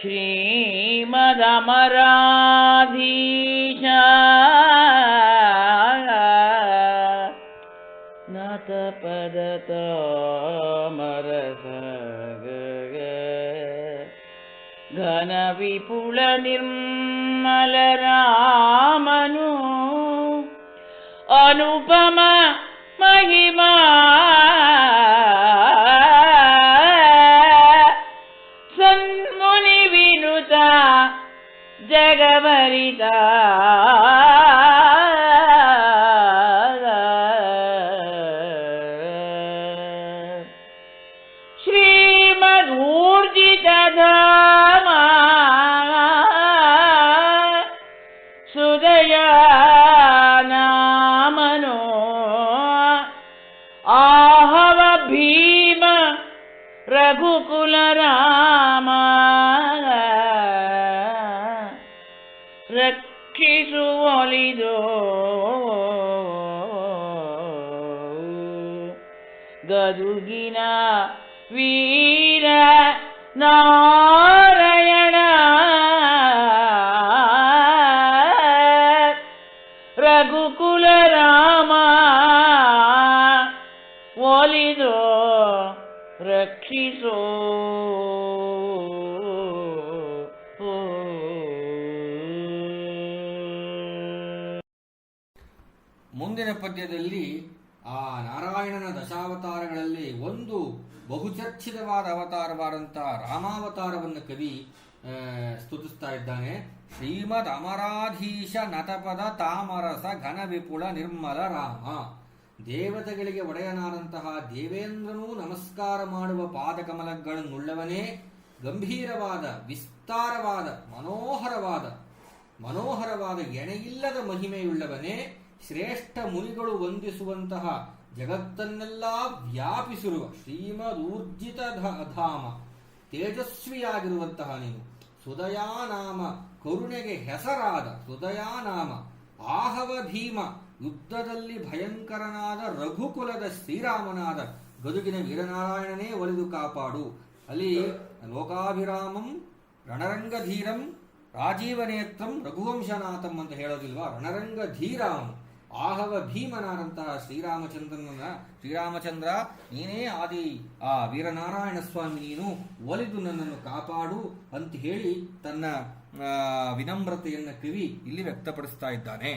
श्रीमदमराधीश नतपदतमरसगन विपुलनिमलरामनु अनुपमा महिमा जगमरी श्री मधूरजी दादा रघुकुल राम ರಕ್ಷಿಸುವಲಿದೋ ಗದುಗಿನ ವೀರ ನಾರಾಯಣ ರಘುಕುಲ ರಾಮ ಒಲಿದೋ ರಕ್ಷಿಸೋ. ಮುಂದಿನ ಪದ್ಯದಲ್ಲಿ ಆ ನಾರಾಯಣನ ದಶಾವತಾರಗಳಲ್ಲಿ ಒಂದು ಬಹುಚರ್ಚಿತವಾದ ಅವತಾರವಾದಂಥ ರಾಮಾವತಾರವನ್ನು ಕವಿ ಸ್ತುತಿಸ್ತಾ ಇದ್ದಾನೆ. ಶ್ರೀಮದ್ ಅಮರಾಧೀಶ ನಟಪದ ತಾಮರಸ ಘನ ವಿಪುಲ ನಿರ್ಮಲ ರಾಮ. ದೇವತೆಗಳಿಗೆ ಒಡೆಯನಾದಂತಹ ದೇವೇಂದ್ರನೂ ನಮಸ್ಕಾರ ಮಾಡುವ ಪಾದಕಮಲಗಳನ್ನುಳ್ಳವನೇ, ಗಂಭೀರವಾದ, ವಿಸ್ತಾರವಾದ, ಮನೋಹರವಾದ ಮನೋಹರವಾದ ಎಣೆಯಿಲ್ಲದ ಮಹಿಮೆಯುಳ್ಳವನೇ, ಶ್ರೇಷ್ಠ ಮುನಿಗಳು ವಂದಿಸುವಂತಹ ಜಗತ್ತನ್ನೆಲ್ಲ ವ್ಯಾಪಿಸಿರುವ ಶ್ರೀಮದೂರ್ಜಿತ ಧಾಮ. ತೇಜಸ್ವಿಯಾಗಿರುವಂತಹ ನೀನು. ಸುದಯಾನಾಮ ಕರುಣೆಗೆ ಹೆಸರಾದ ಸುದಯಾನಾಮ. ಆಹವ ಭೀಮ. ಯುದ್ಧದಲ್ಲಿ ಭಯಂಕರನಾದ ರಘುಕುಲದ ಶ್ರೀರಾಮನಾದ ಗದುಗಿನ ವೀರನಾರಾಯಣನೇ ಒಲಿದು ಕಾಪಾಡು. ಅಲ್ಲಿ ಲೋಕಾಭಿರಾಮಂ, ರಣರಂಗಧೀರಂ, ರಾಜೀವನೇತ್ರಂ, ರಘುವಂಶನಾಥಂ ಅಂತ ಹೇಳೋದಿಲ್ವಾ? ರಣರಂಗ ಆಹವ ಭೀಮನಾದಂತಹ ಶ್ರೀರಾಮಚಂದ್ರನ ಶ್ರೀರಾಮಚಂದ್ರ, ನೀನೇ ಆದಿ ಆ ವೀರನಾರಾಯಣ ಸ್ವಾಮಿ, ನೀನು ಒಲಿದು ನನ್ನನ್ನು ಕಾಪಾಡು ಅಂತ ಹೇಳಿ ತನ್ನ ವಿನಮ್ರತೆಯನ್ನ ಕವಿ ಇಲ್ಲಿ ವ್ಯಕ್ತಪಡಿಸ್ತಾ ಇದ್ದಾನೆ.